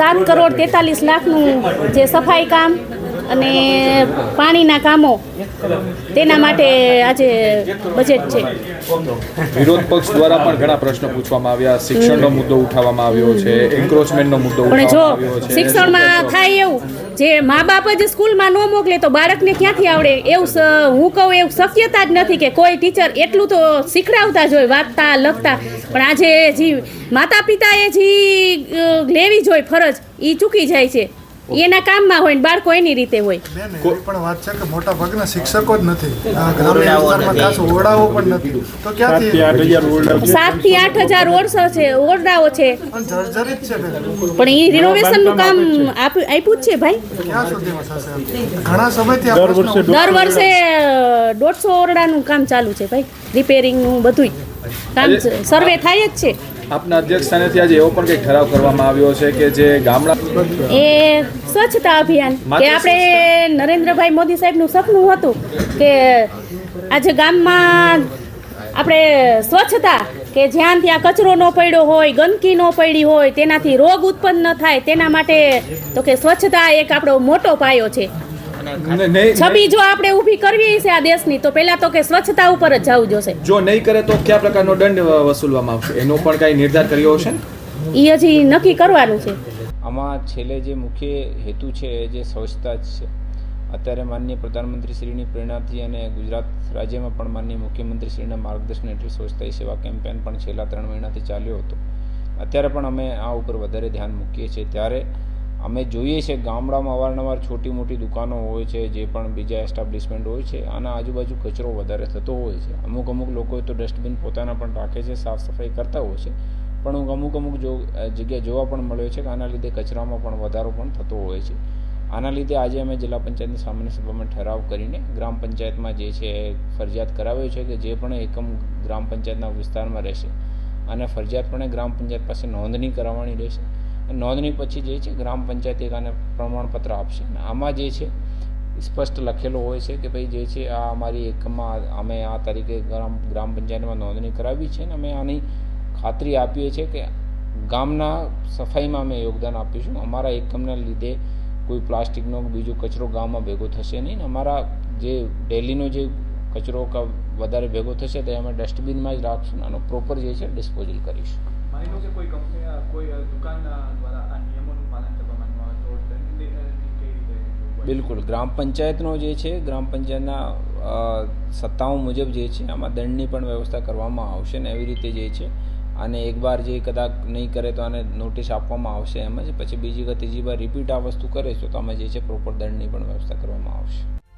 સાત કરોડ તેતાલીસ લાખનું જે સફાઈ કામ અને પાણીના કામો તેના માટે આજે બજેટ છે. વિરોધ પક્ષ દ્વારા પણ ઘણા પ્રશ્નો પૂછવામાં આવ્યા. શિક્ષણનો મુદ્દો ઉઠાવવામાં આવ્યો છે. એન્ક્રોચમેન્ટનો મુદ્દો પણ જો શિક્ષણમાં થાય એવું જે મા બાપ જ સ્કૂલમાં ન મોકલે તો બાળકને ક્યાંથી આવડે? એવું હું કહું એવું શક્યતા જ નથી કે કોઈ ટીચર એટલું તો શીખડાવતા જ હોય વાંચતા લખતા. પણ આજે જે માતા પિતાએ જે લેવી જોઈએ ફરજ એ ચૂકી જાય છે. એના કામમાં હોય ને બાળકો એની રીતે હોય. બેન એવી પણ વાત છે કે મોટા ભાગના શિક્ષકો જ નથી. આ ગ્રામ્ય વિસ્તારમાં ખાસ ઓરડાઓ પણ નથી. તો ક્યાંથી સાતથી આઠ હજાર ઓરસો છે ઓરડાઓ છે. પણ જર્જરિત છે બેન. પણ એ રિનોવેશનનું કામ આપ્યું જ છે ભાઈ. ક્યાં સુધીમાં થશે ઘણા સમયથી દર વર્ષે દોઢસો ઓરડાનું કામ ચાલુ છે ભાઈ. રિપેરિંગનું બધુંય. કામ સર્વે થાય જ છે. આપના અધ્યક્ષ સ્થાનેથી આજે એવો પણ કંઈક ઠરાવ કરવામાં આવ્યો છે કે જે ગામડા એ સ્વચ્છતા અભિયાન કે આપણે નરેન્દ્રભાઈ મોદી સાહેબનું સપનું હતું કે આજે ગામમાં આપણે સ્વચ્છતા કે જ્યાં ત્યાં કચરો ન પડ્યો હોય ગંદકી ન પડી હોય તેનાથી રોગ ઉત્પન્ન ન થાય તેના માટે તો કે સ્વચ્છતા એક આપણો મોટો પાયો છે. છબી જો આપણે ઊભી કરવી છે આ દેશની તો પહેલા તો કે સ્વચ્છતા ઉપર જ જવું જોશે. જો નહીં કરે તો કયા પ્રકારનો દંડ વસૂલવામાં આવશે? એનો પણ કાંઈ નિર્ધાર કર્યો હશે એ હજી નક્કી કરવાનું છે. આમાં છેલ્લે જે મુખ્ય હેતુ છે જે સ્વચ્છતા જ છે. અત્યારે માનનીય પ્રધાનમંત્રી શ્રીની પ્રેરણાથી અને ગુજરાત રાજ્યમાં પણ માનનીય મુખ્યમંત્રી શ્રીના માર્ગદર્શન હેઠળ સ્વચ્છતા સેવા કેમ્પેન પણ છેલ્લા ત્રણ મહિનાથી ચાલ્યો હતો. અત્યારે પણ અમે આ ઉપર વધારે ધ્યાન મૂકીએ છીએ. ત્યારે અમે જોઈએ છે, ગામડામાં અવારનવાર છોટી મોટી દુકાનો હોય છે, જે પણ બીજા એસ્ટાબ્લિશમેન્ટ હોય છે આના આજુબાજુ કચરો વધારે થતો હોય છે. અમુક અમુક લોકો તો ડસ્ટબિન પોતાના પણ રાખે છે, સાફ સફાઈ કરતા હોય છે. પણ હું અમુક અમુક જો જગ્યા જોવા પણ મળ્યો છે કે આના લીધે કચરામાં પણ વધારો પણ થતો હોય છે. આના લીધે આજે અમે જિલ્લા પંચાયતની સામાન્ય સભામાં ઠરાવ કરીને ગ્રામ પંચાયતમાં જે છે, ફરજિયાત કરાવ્યો છે કે જે પણ એકમ ગ્રામ પંચાયતના વિસ્તારમાં રહેશે. અને ફરજિયાતપણે ગ્રામ પંચાયત પાસે નોંધણી કરાવવાની રહેશે. નોંધણી પછી જે છે ગ્રામ પંચાયત એક આને પ્રમાણપત્ર આપશે. અને આમાં જે છે, સ્પષ્ટ લખેલો હોય છે કે ભાઈ જે છે આ અમારી એકમમાં અમે આ તારીખે ગ્રામ ગ્રામ પંચાયતમાં નોંધણી કરાવી છે અને અમે આની ખાતરી આપીએ છીએ કે ગામના સફાઈમાં અમે યોગદાન આપીશું. અમારા એકમના લીધે કોઈ પ્લાસ્ટિકનો બીજો કચરો ગામમાં ભેગો થશે નહીં અમારા જે ડેલીનો જે કચરો વધારે ભેગો થશે તે અમે ડસ્ટબિનમાં જ રાખશું અને પ્રોપર જે છે ડિસ્પોઝલ કરીશું. માની લો કે કોઈ કંપની કોઈ દુકાન દ્વારા આ નિયમોનું પાલન કરવામાં ન આવે તો દંડ બિલકુલ ગ્રામ પંચાયતનો જે છે ગ્રામ પંચાયતના સત્તાઓ મુજબ જે છે આમાં દંડની પણ વ્યવસ્થા કરવામાં આવશે ને એવી રીતે જે છે અને એકવાર જે કદાચ નહીં કરે તો આને નોટિસ આપવામાં આવશે એમ જ પછી બીજી વખત ત્રીજી વાર રિપીટ આ વસ્તુ કરે તો તમે જે છે પ્રોપર દંડની પણ વ્યવસ્થા કરવામાં આવશે